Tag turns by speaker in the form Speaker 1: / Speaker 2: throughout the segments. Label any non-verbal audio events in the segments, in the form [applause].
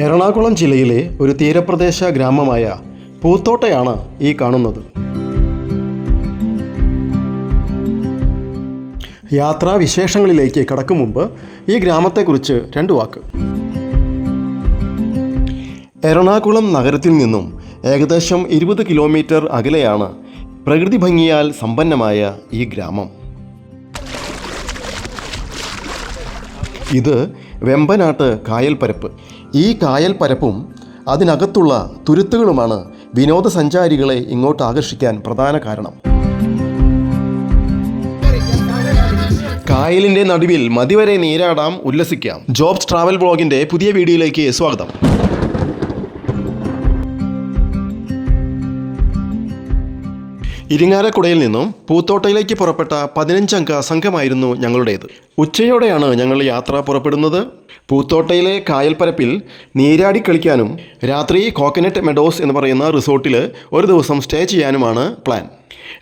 Speaker 1: എറണാകുളം ജില്ലയിലെ ഒരു തീരപ്രദേശ ഗ്രാമമായ പൂത്തോട്ടയാണ് ഈ കാണുന്നത്. യാത്രാ വിശേഷങ്ങളിലേക്ക് കടക്കും മുമ്പ് ഈ ഗ്രാമത്തെക്കുറിച്ച് രണ്ട് വാക്ക്. എറണാകുളം നഗരത്തിൽ നിന്നും ഏകദേശം ഇരുപത് കിലോമീറ്റർ അകലെയാണ് പ്രകൃതി ഭംഗിയാൽ സമ്പന്നമായ ഈ ഗ്രാമം. ഇത് വെമ്പനാട്ട് കായൽപ്പരപ്പ് ഈ കായൽ പരപ്പും അതിനകത്തുള്ള തുരുത്തുകളുമാണ് വിനോദസഞ്ചാരികളെ ഇങ്ങോട്ട് ആകർഷിക്കാൻ പ്രധാന കാരണം. കായലിന്റെ നടുവിൽ മതിവരെ നീരാടാം ഉല്ലസിക്കാം. ജോബ്സ് ട്രാവൽ ബ്ലോഗിന്റെ പുതിയ വീഡിയോയിലേക്ക് സ്വാഗതം. ഇരിങ്ങാലക്കുടയിൽ നിന്നും പൂത്തോട്ടയിലേക്ക് പുറപ്പെട്ട പതിനഞ്ചംഗ സംഘമായിരുന്നു ഞങ്ങളുടേത്. ഉച്ചയോടെയാണ് ഞങ്ങൾ യാത്ര പുറപ്പെടുന്നത്. പൂത്തോട്ടയിലെ കായൽപ്പരപ്പിൽ നീരാടി കളിക്കാനും രാത്രി കോക്കനട്ട് മെഡോസ് എന്ന് പറയുന്ന റിസോർട്ടിൽ ഒരു ദിവസം സ്റ്റേ ചെയ്യാനുമാണ് പ്ലാൻ.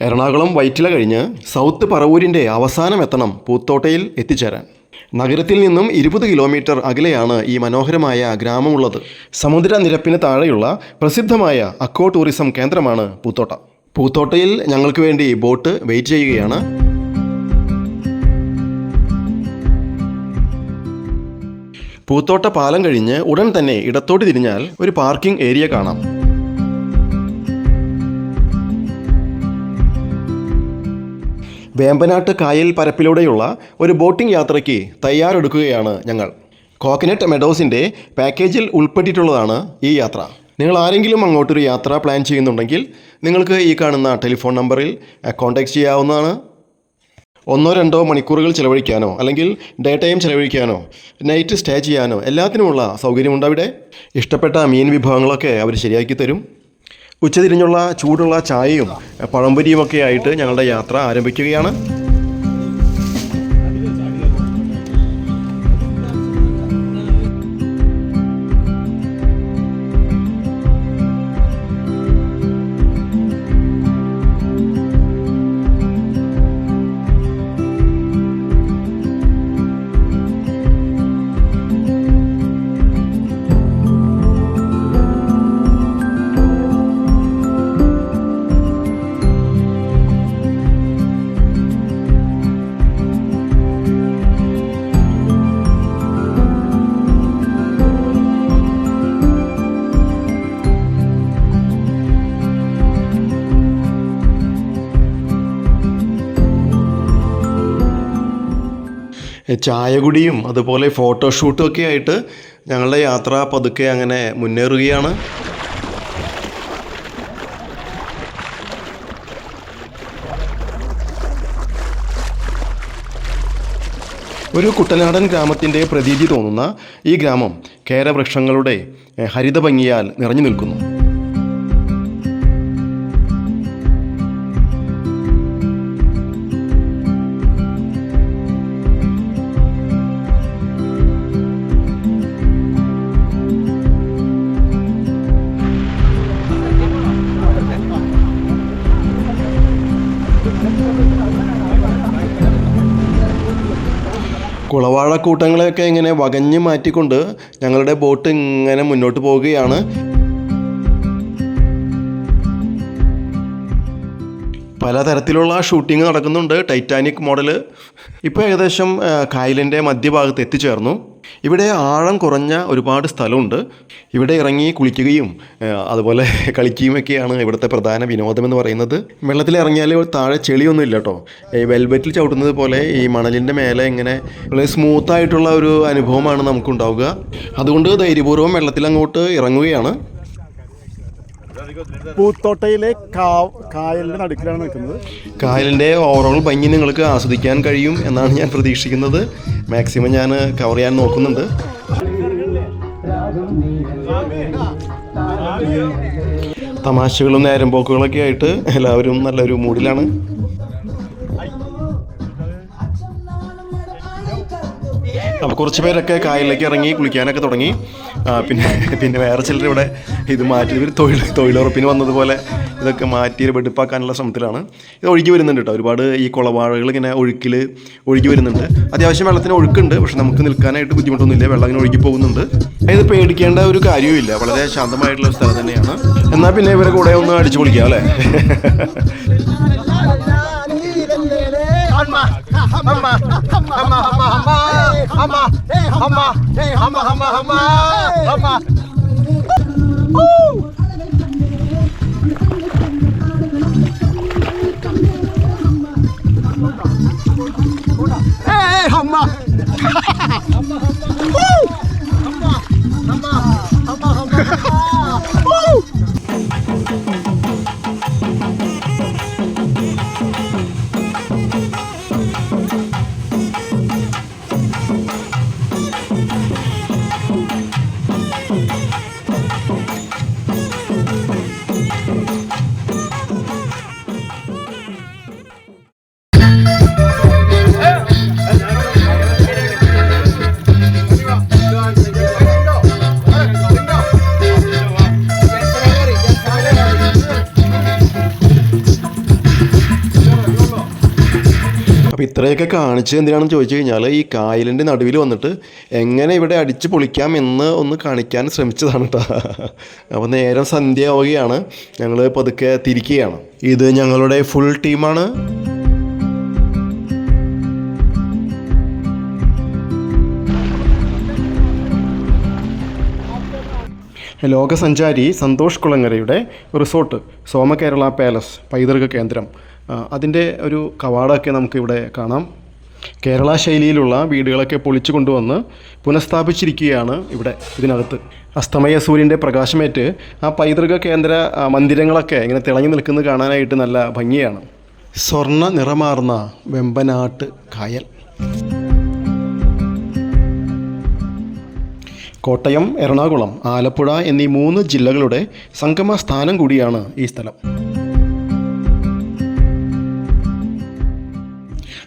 Speaker 1: എറണാകുളം വൈറ്റില കഴിഞ്ഞ് സൗത്ത് പറവൂരിന്റെ അവസാനം എത്തണം പൂത്തോട്ടയിൽ എത്തിച്ചേരാൻ. നഗരത്തിൽ നിന്നും ഇരുപത് കിലോമീറ്റർ അകലെയാണ് ഈ മനോഹരമായ ഗ്രാമമുള്ളത്. സമുദ്രനിരപ്പിന് താഴെയുള്ള പ്രസിദ്ധമായ അക്കോ ടൂറിസം കേന്ദ്രമാണ് പൂത്തോട്ട. പൂത്തോട്ടയിൽ ഞങ്ങൾക്ക് വേണ്ടി ബോട്ട് വെയിറ്റ് ചെയ്യുകയാണ്. പൂത്തോട്ട പാലം കഴിഞ്ഞ് ഉടൻ തന്നെ ഇടത്തോട്ട് തിരിഞ്ഞാൽ ഒരു പാർക്കിംഗ് ഏരിയ കാണാം. വേമ്പനാട്ട് കായൽ പരപ്പിലൂടെയുള്ള ഒരു ബോട്ടിംഗ് യാത്രയ്ക്ക് തയ്യാറെടുക്കുകയാണ് ഞങ്ങൾ. കോക്കനട്ട് മെഡോസിന്റെ പാക്കേജിൽ ഉൾപ്പെട്ടിട്ടുള്ളതാണ് ഈ യാത്ര. നിങ്ങൾ ആരെങ്കിലും അങ്ങോട്ടൊരു യാത്ര പ്ലാൻ ചെയ്യുന്നുണ്ടെങ്കിൽ നിങ്ങൾക്ക് ഈ കാണുന്ന ടെലിഫോൺ നമ്പറിൽ കോൺടാക്റ്റ് ചെയ്യാവുന്നതാണ്. ഒന്നോ രണ്ടോ മണിക്കൂറുകൾ ചിലവഴിക്കാനോ അല്ലെങ്കിൽ ഡേ ടൈം ചിലവഴിക്കാനോ നൈറ്റ് സ്റ്റേ ചെയ്യാനോ എല്ലാത്തിനുമുള്ള സൗകര്യമുണ്ട് അവിടെ ഇഷ്ടപ്പെട്ട മീൻ വിഭവങ്ങളൊക്കെ അവർ ശരിയാക്കി തരും. ഉച്ചതിരിഞ്ഞുള്ള ചൂടുള്ള ചായയും പഴംപൊരിയുമൊക്കെ ആയിട്ട് ഞങ്ങളുടെ യാത്ര ആരംഭിക്കുകയാണ്. ചായകുടിയും അതുപോലെ ഫോട്ടോഷൂട്ടും ഒക്കെ ആയിട്ട് ഞങ്ങളുടെ യാത്ര പതുക്കെ അങ്ങനെ മുന്നേറുകയാണ്. ഒരു കുട്ടനാടൻ ഗ്രാമത്തിന്റെ പ്രതീതി തോന്നുന്ന ഈ ഗ്രാമം കേരവൃക്ഷങ്ങളുടെ ഹരിതഭംഗിയാൽ നിറഞ്ഞു നിൽക്കുന്നു. കുളവാഴക്കൂട്ടങ്ങളെയൊക്കെ ഇങ്ങനെ വകഞ്ഞ് മാറ്റിക്കൊണ്ട് ഞങ്ങളുടെ ബോട്ട് ഇങ്ങനെ മുന്നോട്ട് പോവുകയാണ്. പലതരത്തിലുള്ള ഷൂട്ടിംഗ് നടക്കുന്നുണ്ട്. ടൈറ്റാനിക് മോഡൽ ഇപ്പോൾ ഏകദേശം കായലിന്റെ മധ്യഭാഗത്ത് എത്തിച്ചേർന്നു. ഇവിടെ ആഴം കുറഞ്ഞ ഒരുപാട് സ്ഥലമുണ്ട്. ഇവിടെ ഇറങ്ങി കുളിക്കുകയും അതുപോലെ [laughs] കളിക്കുകയും ഒക്കെയാണ് ഇവിടുത്തെ പ്രധാന വിനോദമെന്ന് പറയുന്നത്. വെള്ളത്തിൽ ഇറങ്ങിയാൽ താഴെ ചെളിയൊന്നും ഇല്ല കേട്ടോ. ഈ വെൽവെറ്റിൽ ചവിട്ടുന്നത് പോലെ ഈ മണലിന്റെ മേലെ ഇങ്ങനെ വളരെ സ്മൂത്തായിട്ടുള്ള ഒരു അനുഭവമാണ് നമുക്കുണ്ടാവുക. അതുകൊണ്ട് ധൈര്യപൂർവം വെള്ളത്തിൽ അങ്ങോട്ട് ഇറങ്ങുകയാണ്.
Speaker 2: പൂത്തോട്ടയിലെ കായലിന്റെ നടുക്കിലാണ് നിൽക്കുന്നത്.
Speaker 1: കായലിന്റെ ഓവറോൾ ഭംഗി നിങ്ങൾക്ക് ആസ്വദിക്കാൻ കഴിയും എന്നാണ് ഞാൻ പ്രതീക്ഷിക്കുന്നത്. മാക്സിമം ഞാൻ കവർ ചെയ്യാൻ നോക്കുന്നുണ്ട്. തമാശകളും നേരം പോക്കുകളൊക്കെ ആയിട്ട് എല്ലാവരും നല്ലൊരു മൂഡിലാണ് അപ്പോൾ കുറച്ച് പേരൊക്കെ കായലിലേക്ക് ഇറങ്ങി കുളിക്കാനൊക്കെ തുടങ്ങി. പിന്നെ പിന്നെ വേറെ ചിലർ ഇവിടെ ഇത് മാറ്റി ഇവർ തൊഴിൽ തൊഴിലുറപ്പിന് വന്നതുപോലെ ഇതൊക്കെ മാറ്റി വെടുപ്പാക്കാനുള്ള ശ്രമത്തിലാണ്. ഇത് ഒഴുകി വരുന്നുണ്ട് കേട്ടോ. ഒരുപാട് ഈ കുളവാഴകൾ ഇങ്ങനെ ഒഴുക്കിൽ ഒഴുകി വരുന്നുണ്ട്. അത്യാവശ്യം വെള്ളത്തിന് ഒഴുക്കുണ്ട് പക്ഷെ നമുക്ക് നിൽക്കാനായിട്ട് ബുദ്ധിമുട്ടൊന്നുമില്ല. വെള്ളം ഇങ്ങനെ ഒഴുകി പോകുന്നുണ്ട്. അതായത് പേടിക്കേണ്ട ഒരു കാര്യവുമില്ല. വളരെ ശാന്തമായിട്ടുള്ള സ്ഥലം തന്നെയാണ്. എന്നാൽ പിന്നെ ഇവരെ കൂടെ ഒന്ന് അടിച്ചു പൊളിക്കാം അല്ലേ? Humma,
Speaker 3: humma, humma, humma, humma, hey, humma, hey, humma, humma, humma, humma. Woo! Hey, humma. [laughs]
Speaker 1: ഇത്രയൊക്കെ കാണിച്ച് എന്തിനാണെന്ന് ചോദിച്ചു കഴിഞ്ഞാൽ ഈ കായലിന്റെ നടുവിൽ വന്നിട്ട് എങ്ങനെ ഇവിടെ അടിച്ച് പൊളിക്കാം എന്ന് ഒന്ന് കാണിക്കാൻ ശ്രമിച്ചതാണ് കേട്ടോ അപ്പോൾ നേരം സന്ധ്യ ആവുകയാണ് ഞങ്ങൾ പതുക്കെ തിരിക്കുകയാണ്. ഇത് ഞങ്ങളുടെ ഫുൾ ടീമാണ് ലോകസഞ്ചാരി സന്തോഷ് കുളങ്ങരയുടെ റിസോർട്ട് സോമകേരള പാലസ് പൈതൃക കേന്ദ്രം. അതിന്റെ ഒരു കവാടമൊക്കെ നമുക്കിവിടെ കാണാം. കേരള ശൈലിയിലുള്ള വീടുകളൊക്കെ പൊളിച്ചു കൊണ്ടുവന്ന് പുനഃസ്ഥാപിച്ചിരിക്കുകയാണ് ഇവിടെ ഇതിനകത്ത്. അസ്തമയ സൂര്യന്റെ പ്രകാശമേറ്റ് ആ പൈതൃക കേന്ദ്ര മന്ദിരങ്ങളൊക്കെ ഇങ്ങനെ തിളങ്ങി നിൽക്കുന്നത് കാണാനായിട്ട് നല്ല ഭംഗിയാണ്. സ്വർണ നിറമാർന്ന വെമ്പനാട്ട് കായൽ. കോട്ടയം എറണാകുളം ആലപ്പുഴ എന്നീ മൂന്ന് ജില്ലകളുടെ സംഗമ സ്ഥാനം കൂടിയാണ് ഈ സ്ഥലം.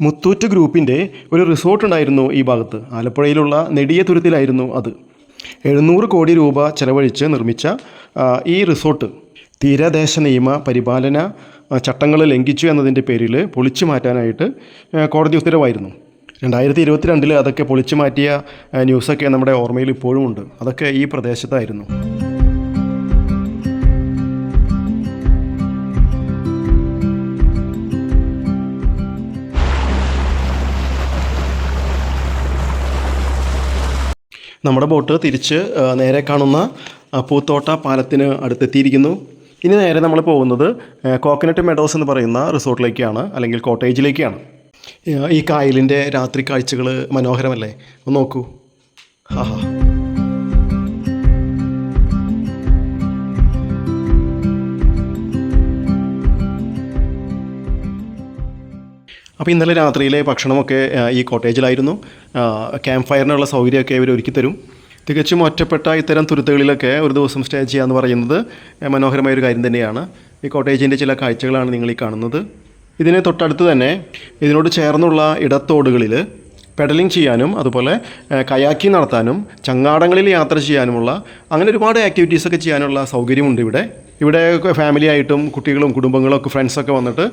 Speaker 1: മുത്തൂറ്റ് ഗ്രൂപ്പിന്റെ ഒരു റിസോർട്ട് ഉണ്ടായിരുന്നു ഈ ഭാഗത്ത്. ആലപ്പുഴയിലുള്ള നെടിയതുരത്തിലായിരുന്നു അത്. എഴുന്നൂറ് കോടി രൂപ ചെലവഴിച്ച് നിർമ്മിച്ച ഈ റിസോർട്ട്. തീരദേശ നിയമ പരിപാലന ചട്ടങ്ങൾ ലംഘിച്ചു എന്നതിന്റെ പേരിൽ പൊളിച്ചു മാറ്റാനായിട്ട് കോടതി ഉത്തരവായിരുന്നു. രണ്ടായിരത്തി ഇരുപത്തിരണ്ടിൽ അതൊക്കെ പൊളിച്ചു മാറ്റിയ ന്യൂസൊക്കെ നമ്മുടെ ഓർമ്മയിൽ ഇപ്പോഴും ഉണ്ട്. അതൊക്കെ ഈ പ്രദേശത്തായിരുന്നു. നമ്മുടെ ബോട്ട് തിരിച്ച് നേരെ കാണുന്ന പൂത്തോട്ട പാലത്തിന് അടുത്തെത്തിയിരിക്കുന്നു. ഇനി നേരെ നമ്മൾ പോകുന്നത് കോക്കനട്ട് മെഡോസ് എന്ന് പറയുന്ന റിസോർട്ടിലേക്കാണ് അല്ലെങ്കിൽ കോട്ടേജിലേക്കാണ്. ഈ കായലിന്റെ രാത്രി കാഴ്ചകൾ മനോഹരമല്ലേ? ഒന്ന് നോക്കൂ. ഹാ ഹാ അപ്പോൾ ഇന്നലെ രാത്രിയിലെ ഭക്ഷണമൊക്കെ ഈ കോട്ടേജിലായിരുന്നു. ക്യാമ്പ് ഫയറിനുള്ള സൗകര്യമൊക്കെ ഇവർ ഒരുക്കി തരും. തികച്ചും ഒറ്റപ്പെട്ട ഇത്തരം തുരുത്തുകളിലൊക്കെ ഒരു ദിവസം സ്റ്റേ ചെയ്യുക എന്ന് പറയുന്നത് മനോഹരമായ ഒരു കാര്യം തന്നെയാണ്. ഈ കോട്ടേജിന്റെ ചില കാഴ്ചകളാണ് നിങ്ങൾ ഈ കാണുന്നത്. ഇതിനെ തൊട്ടടുത്ത് തന്നെ ഇതിനോട് ചേർന്നുള്ള ഇടത്തോടുകളിൽ പെഡലിംഗ് ചെയ്യാനും അതുപോലെ കയാക്കി നടത്താനും ചങ്ങാടങ്ങളിൽ യാത്ര ചെയ്യാനുമുള്ള അങ്ങനെ ഒരുപാട് ആക്ടിവിറ്റീസൊക്കെ ചെയ്യാനുള്ള സൗകര്യമുണ്ട് ഇവിടെ. ഇവിടെ ഫാമിലി ആയിട്ടും കുട്ടികളും കുടുംബങ്ങളും ഒക്കെ ഫ്രണ്ട്സൊക്കെ വന്നിട്ട്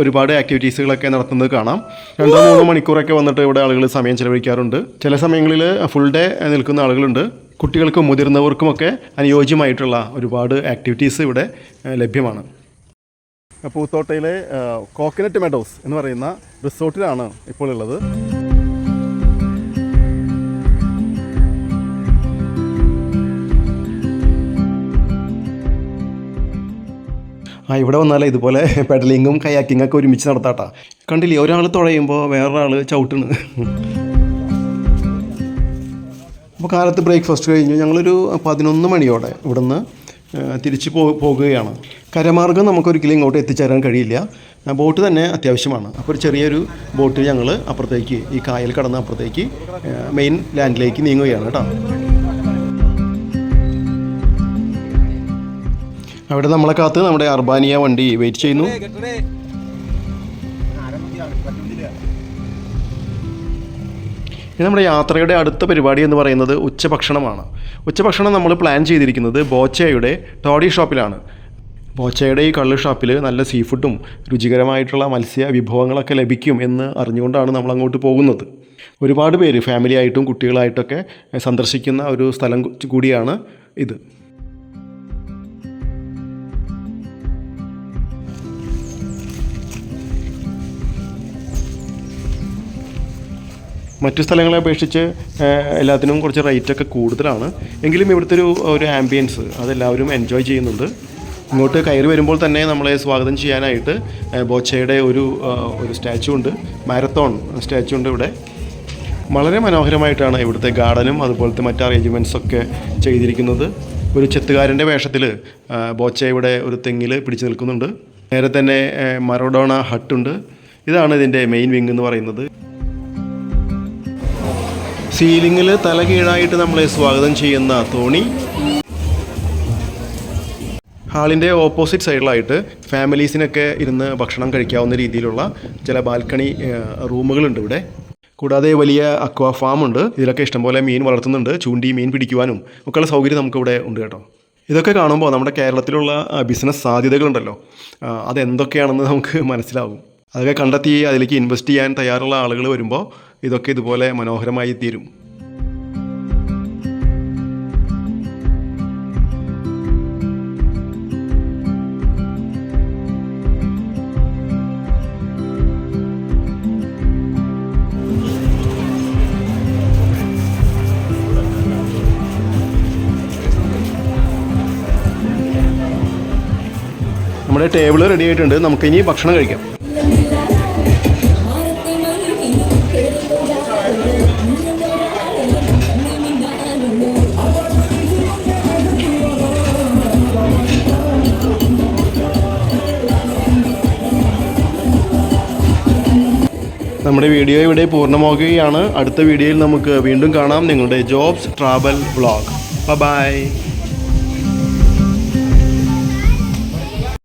Speaker 1: ഒരുപാട് ആക്ടിവിറ്റീസുകളൊക്കെ നടത്തുന്നത് കാണാം. രണ്ടോ മൂന്നോ മണിക്കൂറൊക്കെ വന്നിട്ട് ഇവിടെ ആളുകൾ സമയം ചെലവഴിക്കാറുണ്ട്. ചില സമയങ്ങളിൽ ഫുൾ ഡേ നിൽക്കുന്ന ആളുകളുണ്ട്. കുട്ടികൾക്കും മുതിർന്നവർക്കുമൊക്കെ അനുയോജ്യമായിട്ടുള്ള ഒരുപാട് ആക്ടിവിറ്റീസ് ഇവിടെ ലഭ്യമാണ്. പൂത്തോട്ടയിലെ കോക്കനട്ട് മെഡോസ് എന്ന് പറയുന്ന റിസോർട്ടിലാണ് ഇപ്പോൾ ഉള്ളത്. ആ ഇവിടെ വന്നാലേ ഇതുപോലെ പെഡലിങ്ങും കയാക്കിങ്ങും ഒക്കെ ഒരുമിച്ച് നടത്താട്ടാ. കണ്ടില്ലേ ഒരാൾ തുഴയുമ്പോൾ വേറൊരാൾ ചവിട്ടണ്. അപ്പോൾ കാലത്ത് ബ്രേക്ക്ഫാസ്റ്റ് കഴിഞ്ഞു. ഞങ്ങളൊരു പതിനൊന്ന് മണിയോടെ ഇവിടുന്ന് തിരിച്ച് പോ പോകുകയാണ്. കരമാർഗം നമുക്കൊരിക്കലും ഇങ്ങോട്ട് എത്തിച്ചേരാൻ കഴിയില്ല. ബോട്ട് തന്നെ അത്യാവശ്യമാണ്. അപ്പോൾ ഒരു ചെറിയൊരു ബോട്ട് ഞങ്ങൾ അപ്പുറത്തേക്ക് ഈ കായൽ കടന്ന് അപ്പുറത്തേക്ക് മെയിൻ ലാൻഡിലേക്ക് നീങ്ങുകയാണ് കേട്ടോ. അവിടെ നമ്മളെ കാത്ത് നമ്മുടെ അർബാനിയ വണ്ടി വെയിറ്റ് ചെയ്യുന്നു. ഇനി നമ്മുടെ യാത്രയുടെ അടുത്ത പരിപാടി എന്ന് പറയുന്നത് ഉച്ചഭക്ഷണമാണ്. ഉച്ചഭക്ഷണം നമ്മൾ പ്ലാൻ ചെയ്തിരിക്കുന്നത് ബോച്ചയുടെ ടോഡി ഷോപ്പിലാണ് ബോച്ചയുടെ ഈ കള്ള് ഷോപ്പിൽ നല്ല സീ ഫുഡും രുചികരമായിട്ടുള്ള മത്സ്യ വിഭവങ്ങളൊക്കെ ലഭിക്കും എന്ന് അറിഞ്ഞുകൊണ്ടാണ് നമ്മൾ അങ്ങോട്ട് പോകുന്നത്. ഒരുപാട് പേര് ഫാമിലി ആയിട്ടും കുട്ടികളായിട്ടൊക്കെ സന്ദർശിക്കുന്ന ഒരു സ്ഥലം കൂടിയാണ് ഇത്. മറ്റു സ്ഥലങ്ങളെ അപേക്ഷിച്ച് എല്ലാത്തിനും കുറച്ച് റേറ്റൊക്കെ കൂടുതലാണ്. എങ്കിലും ഇവിടുത്തെ ഒരു ഒരു ആംബിയൻസ് അതെല്ലാവരും എൻജോയ് ചെയ്യുന്നുണ്ട്. ഇങ്ങോട്ട് കയറി വരുമ്പോൾ തന്നെ നമ്മളെ സ്വാഗതം ചെയ്യാനായിട്ട് ബോച്ചയുടെ ഒരു ഒരു സ്റ്റാച്ചു ഉണ്ട്. മാരത്തോൺ സ്റ്റാച്ചു ഉണ്ട് ഇവിടെ. വളരെ മനോഹരമായിട്ടാണ് ഇവിടുത്തെ ഗാർഡനും അതുപോലത്തെ മറ്റ് അറേഞ്ച്മെന്റ്സ് ഒക്കെ ചെയ്തിരിക്കുന്നത്. ഒരു ചെത്തുകാരന്റെ വേഷത്തിൽ ബോച്ച ഇവിടെ ഒരു തെങ്ങിൽ പിടിച്ചു നിൽക്കുന്നുണ്ട്. നേരെ തന്നെ മറഡോണ ഹട്ടുണ്ട് ഇതാണ് ഇതിന്റെ മെയിൻ വിങ് എന്ന് പറയുന്നത്. സീലിങ്ങിൽ തല കീഴായിട്ട് നമ്മളെ സ്വാഗതം ചെയ്യുന്ന തോണി. ഹാളിന്റെ ഓപ്പോസിറ്റ് സൈഡിലായിട്ട് ഫാമിലീസിനൊക്കെ ഇരുന്ന് ഭക്ഷണം കഴിക്കാവുന്ന രീതിയിലുള്ള ചില ബാൽക്കണി റൂമുകളുണ്ട് ഇവിടെ. കൂടാതെ വലിയ അക്വാ ഫാം ഉണ്ട്. ഇതിലൊക്കെ ഇഷ്ടംപോലെ മീൻ വളർത്തുന്നുണ്ട്. ചൂണ്ടി മീൻ പിടിക്കുവാനും ഒക്കെയുള്ള സൗകര്യം നമുക്കിവിടെ ഉണ്ട് കേട്ടോ. ഇതൊക്കെ കാണുമ്പോൾ നമ്മുടെ കേരളത്തിലുള്ള ബിസിനസ് സാധ്യതകളുണ്ടല്ലോ. അതെന്തൊക്കെയാണെന്ന് നമുക്ക് മനസ്സിലാവും. അതൊക്കെ കണ്ടെത്തി അതിലേക്ക് ഇൻവെസ്റ്റ് ചെയ്യാൻ തയ്യാറുള്ള ആളുകൾ വരുമ്പോൾ ഇതൊക്കെ ഇതുപോലെ മനോഹരമായി തീരും. നമ്മുടെ ടേബിൾ റെഡി ആയിട്ടുണ്ട്. നമുക്കിനി ഭക്ഷണം കഴിക്കാം. നമ്മുടെ വീഡിയോ ഇവിടെ പൂർണമാകുകയാണ് അടുത്ത വീഡിയോയിൽ നമുക്ക് വീണ്ടും കാണാം. നിങ്ങളുടെ ജോബ്സ് ട്രാവൽ വ്ളോഗ്. ബൈ